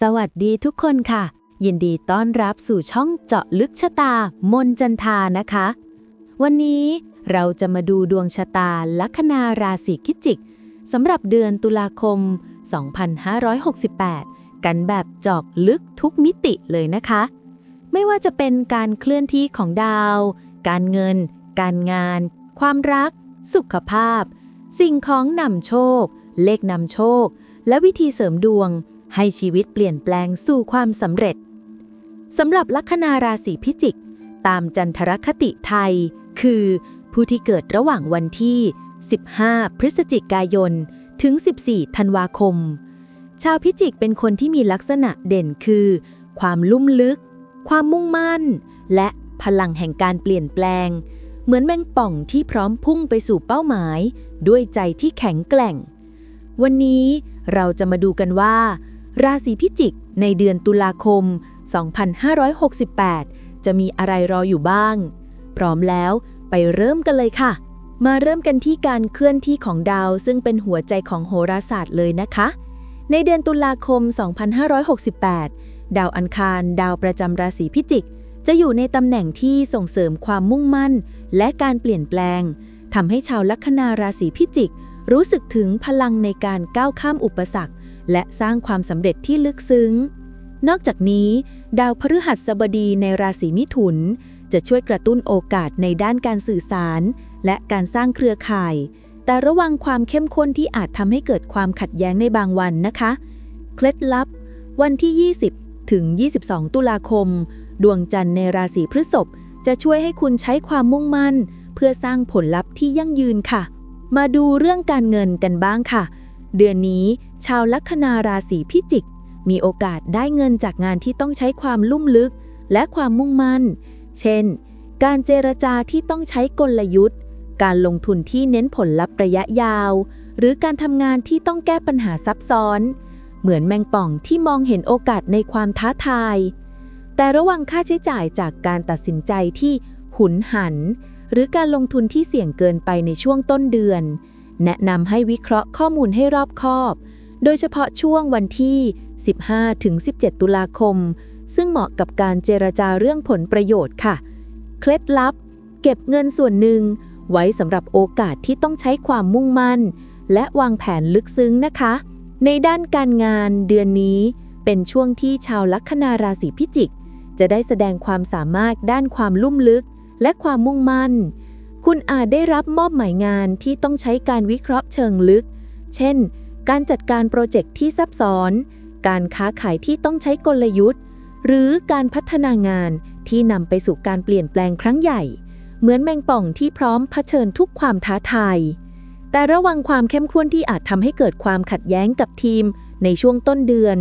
สวัสดีทุกคนค่ะ ยินดีต้อนรับสู่ช่องเจาะลึกชะตา มนจันทานะคะ วันนี้เราจะมาดูดวงชะตาลัคนาราศีคิจิกสำหรับเดือนตุลาคม 2568 กันแบบเจอกลึกทุกมิติเลยนะคะ ไม่ว่าจะเป็นการเคลื่อนที่ของดาว การเงิน การงาน ความรัก สุขภาพ สิ่งของนำโชค เลขนำโชค และวิธีเสริมดวง ให้ชีวิตเปลี่ยนแปลงสู่ความสำเร็จสำหรับลัคนาราศีพิจิก ตามจันทรคติไทย คือ ผู้ที่เกิดระหว่างวันที่ 15 พฤศจิกายน ถึง 14 ธันวาคม ชาวพิจิกเป็นคนที่มีลักษณะเด่นคือ ความลุ่มลึก ความมุ่งมั่น และพลังแห่งการเปลี่ยนแปลง เหมือนแมงป่องที่พร้อมพุ่งไปสู่เป้าหมาย ด้วยใจที่แข็งแกร่ง วันนี้เราจะมาดูกันว่า ราศีพิจิกในเดือนตุลาคม 2568 จะมีอะไรรออยู่บ้าง พร้อมแล้วไปเริ่มกันเลยค่ะ มาเริ่มกันที่การเคลื่อนที่ของดาวซึ่งเป็นหัวใจของโหราศาสตร์เลยนะคะ ในเดือนตุลาคม 2568 ดาวอังคาร ดาวประจำราศีพิจิก จะอยู่ในตำแหน่งที่ส่งเสริมความมุ่งมั่น และการเปลี่ยนแปลงทำให้ชาวลัคนาราศีพิจิก รู้สึกถึงพลังในการก้าวข้ามอุปสรรค และสร้างความสำเร็จที่ลึกซึ้ง นอกจากนี้ ดาวพฤหัสบดีในราศีมิถุน จะช่วยกระตุ้นโอกาสในด้านการสื่อสาร และการสร้างเครือข่าย แต่ระวังความเข้มข้นที่อาจทำให้เกิดความขัดแย้งในบางวันนะคะ เคล็ดลับ วันที่ 20 ถึง 22 ตุลาคม ดวงจันทร์ในราศีพฤษภจะช่วยให้คุณใช้ความมุ่งมั่น เพื่อสร้างผลลัพธ์ที่ยั่งยืนค่ะ มาดูเรื่องการเงินกันบ้างค่ะ เดือนนี้ชาวลัคนาราศีพิจิก มีโอกาสได้เงินจากงานที่ต้องใช้ความลุ่มลึกและความมุ่งมั่น เช่น การเจรจาที่ต้องใช้กลยุทธ์ การลงทุนที่เน้นผลลัพธ์ระยะยาว หรือการทำงานที่ต้องแก้ปัญหาซับซ้อน เหมือนแมงป่องที่มองเห็นโอกาสในความท้าทาย แต่ระวังค่าใช้จ่ายจากการตัดสินใจที่หุนหัน หรือการลงทุนที่เสี่ยงเกินไปในช่วงต้นเดือน แนะนำให้วิเคราะห์ข้อมูลให้รอบคอบ โดยเฉพาะช่วงวันที่ 15-17 ตุลาคม ซึ่งเหมาะกับการเจรจาเรื่องผลประโยชน์ค่ะ เคล็ดลับ เก็บเงินส่วนหนึ่ง ไว้สำหรับโอกาสที่ต้องใช้ความมุ่งมั่น และวางแผนลึกซึ้งนะคะ ในด้านการงานเดือนนี้ เป็นช่วงที่ชาวลัคนาราศีพิจิก จะได้แสดงความสามารถด้านความลุ่มลึก และความมุ่งมั่น คุณอาจได้รับมอบหมายงานที่ต้องใช้การวิเคราะห์เชิงลึก เช่น การจัดการโปรเจกต์ที่ซับซ้อน การค้าขายที่ต้องใช้กลยุทธ์ หรือการพัฒนางานที่นำไปสู่การเปลี่ยนแปลงครั้งใหญ่ เหมือนแมงป่องที่พร้อมเผชิญทุกความท้าทาย แต่ระวังความเข้มข้นที่อาจทำให้เกิดความขัดแย้งกับทีม ในช่วงต้นเดือน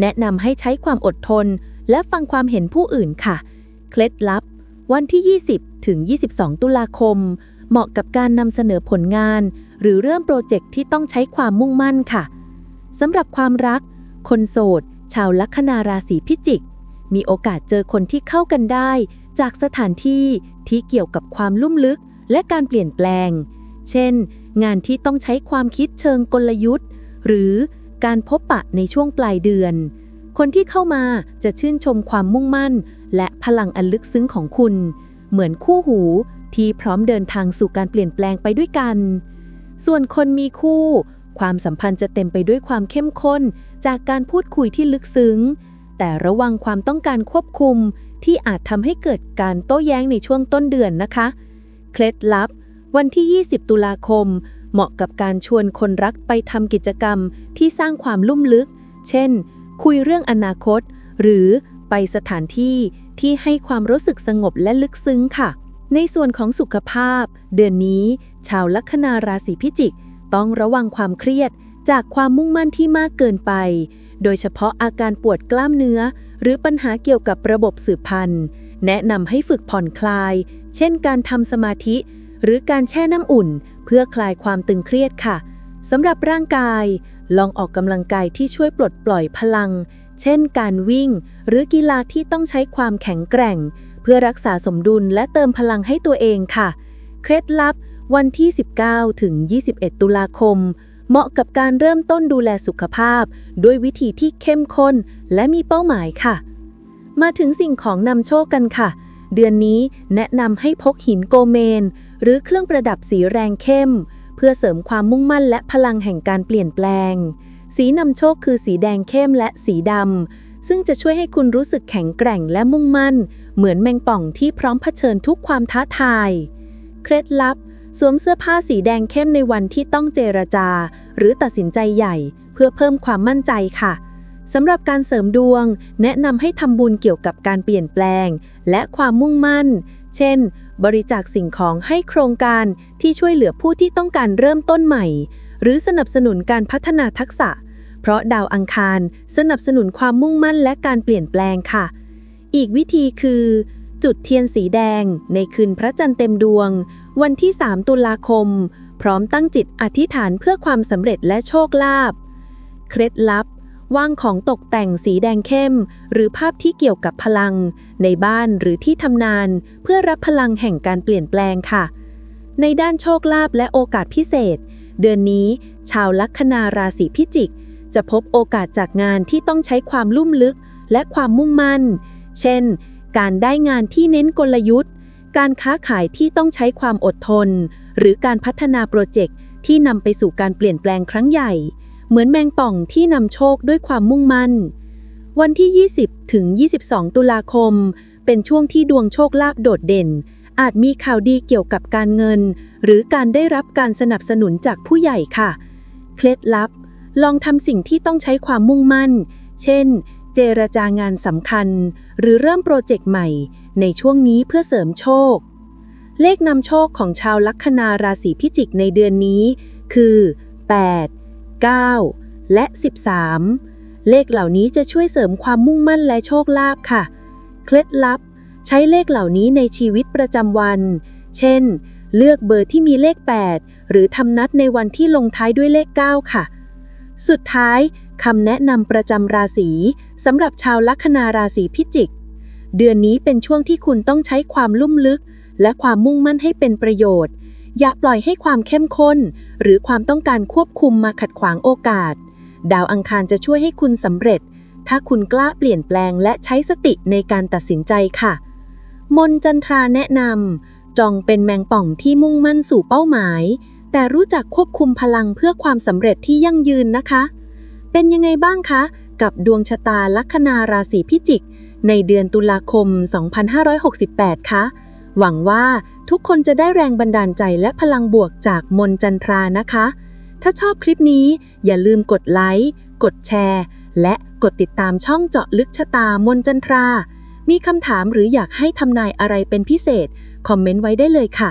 แนะนำให้ใช้ความอดทน และฟังความเห็นผู้อื่นค่ะ เคล็ดลับ วันที่ 20 ถึง 22 ตุลาคม เหมาะกับการนำเสนอผลงาน หรือเริ่มโปรเจกต์ที่ต้องใช้ความมุ่งมั่นค่ะสำหรับความรัก คนโสด ชาวลัคนาราศีพิจิก มีโอกาสเจอคนที่เข้ากันได้ จากสถานที่ที่เกี่ยวกับความลุ่มลึกและการเปลี่ยนแปลง เช่น งานที่ต้องใช้ความคิดเชิงกลยุทธ์ หรือการพบปะในช่วงปลายเดือน คนที่เข้ามาจะชื่นชมความมุ่งมั่น และพลังอันลึกซึ้งของคุณ เหมือนคู่หูที่พร้อมเดินทางสู่การเปลี่ยนแปลงไปด้วยกัน ส่วนคนมีคู่ ความสัมพันธ์จะเต็มไปด้วยความเข้มข้นจากการพูดคุยที่ลึกซึ้ง แต่ระวังความต้องการควบคุมที่อาจทำให้เกิดการโต้แย้งในช่วงต้นเดือนนะคะ เคล็ดลับ วันที่ 20 ตุลาคม เหมาะกับการชวนคนรักไปทำกิจกรรมที่สร้างความลุ่มลึก เช่น คุยเรื่องอนาคต หรือไปสถานที่ ที่ให้ความรู้สึกสงบและลึกซึ้งค่ะ ในส่วนของสุขภาพ เดือนนี้ ชาวลัคนาราศีพิจิก ต้องระวังความเครียด จากความมุ่งมั่นที่มากเกินไป โดยเฉพาะอาการปวดกล้ามเนื้อ หรือปัญหาเกี่ยวกับระบบสืบพันธุ์ แนะนำให้ฝึกผ่อนคลาย เช่นการทำสมาธิ หรือการแช่น้ำอุ่น เพื่อคลายความตึงเครียดค่ะสำหรับร่างกาย ลองออกกำลังกายที่ช่วยปลดปล่อยพลัง เช่นการวิ่ง หรือกีฬาที่ต้องใช้ความแข็งแกร่ง เพื่อรักษาสมดุลและเติมพลังให้ตัวเองค่ะ เคล็ดลับ วันที่ 19 ถึง 21 ตุลาคม เหมาะกับการเริ่มต้นดูแลสุขภาพ ด้วยวิธีที่เข้มข้น และมีเป้าหมายค่ะ มาถึงสิ่งของนำโชคกันค่ะ เดือนนี้แนะนำให้พกหินโกเมน หรือเครื่องประดับสีแรงเข้ม เพื่อเสริมความมุ่งมั่นและพลังแห่งการเปลี่ยนแปลง สีนำโชคคือสีแดงเข้มและสีดำ ซึ่งจะช่วยให้คุณรู้สึกแข็งแกร่งและมุ่งมั่น เหมือนแมงป่องที่พร้อมเผชิญทุกความท้าทาย เคล็ดลับ สวมเสื้อผ้าสีแดงเข้มในวันที่ต้องเจรจา หรือตัดสินใจใหญ่ เพื่อเพิ่มความมั่นใจค่ะสำหรับการเสริมดวง แนะนำให้ทำบุญเกี่ยวกับการเปลี่ยนแปลง และความมุ่งมั่น เช่น บริจาคสิ่งของให้โครงการที่ช่วยเหลือผู้ที่ต้องการเริ่มต้นใหม่ หรือสนับสนุนการพัฒนาทักษะ เพราะดาวอังคารสนับสนุนความมุ่งมั่นและการเปลี่ยนแปลงค่ะ อีกวิธีคือ จุดเทียนสีแดง ในคืนพระจันทร์เต็มดวง วันที่ 3 ตุลาคม พร้อมตั้งจิตอธิษฐานเพื่อความสำเร็จและโชคลาภเคล็ดลับว่างของตกแต่งสีแดงเข้ม หรือภาพที่เกี่ยวกับพลัง ในบ้านหรือที่ทำนาน เพื่อรับพลังแห่งการเปลี่ยนแปลงค่ะ ในด้านโชคลาภและโอกาสพิเศษ เดือนนี้ ชาวลัคนาราศีพิจิก จะพบโอกาสจากงานที่ต้องใช้ความลุ่มลึกและความมุ่งมั่น เช่น การได้งานที่เน้นกลยุทธ์ การค้าขายที่ต้องใช้ความอดทน หรือการพัฒนาโปรเจกต์ที่นำไปสู่การเปลี่ยนแปลงครั้งใหญ่ เหมือนแมงป่องที่นำโชคด้วยความมุ่งมั่น วันที่ 20 ถึง 22 ตุลาคม เป็นช่วงที่ดวงโชคลาภโดดเด่น อาจมีข่าวดีเกี่ยวกับการเงิน หรือการได้รับการสนับสนุนจากผู้ใหญ่ค่ะ เคล็ดลับ ลองทำสิ่งที่ต้องใช้ความมุ่งมั่น เช่น เจรจางานสำคัญ หรือเริ่มโปรเจกต์ใหม่ ในช่วงนี้เพื่อเสริมโชค เลขนำโชคของชาวลัคนาราศีพิจิกในเดือนนี้ คือ 8 9 และ 13 เลขเหล่านี้จะช่วยเสริมความมุ่งมั่นและโชคลาภค่ะ เคล็ดลับ ใช้เลขเหล่านี้ในชีวิตประจำวัน เช่น เลือกเบอร์ที่มีเลข 8 หรือทำนัดในวันที่ลงท้ายด้วยเลข 9 ค่ะ สุดท้ายคำแนะนำประจำราศีสำหรับชาวลัคนาราศีพิจิก เดือนนี้เป็นช่วงที่คุณต้องใช้ความลุ่มลึก และความมุ่งมั่นให้เป็นประโยชน์ อย่าปล่อยให้ความเข้มข้น หรือความต้องการควบคุมมาขัดขวางโอกาส ดาวอังคารจะช่วยให้คุณสำเร็จ ถ้าคุณกล้าเปลี่ยนแปลงและใช้สติในการตัดสินใจค่ะ มนจันทราแนะนำจองเป็นแมงป่องที่มุ่งมั่นสู่เป้าหมาย แต่รู้จักควบคุมพลังเพื่อความสำเร็จที่ยั่งยืนนะคะ เป็นยังไงบ้างคะ กับดวงชะตาลัคนาราศีพิจิก ในเดือนตุลาคม 2568 คะ หวังว่าทุกคนจะได้แรงบันดาลใจและพลังบวกจากมนจันทรานะคะ ถ้าชอบคลิปนี้อย่าลืมกดไลค์ กดแชร์ และกดติดตามช่องเจาะลึกชะตามนจันทรา มีคำถามหรืออยากให้ทำนายอะไรเป็นพิเศษ คอมเมนต์ไว้ได้เลยค่ะ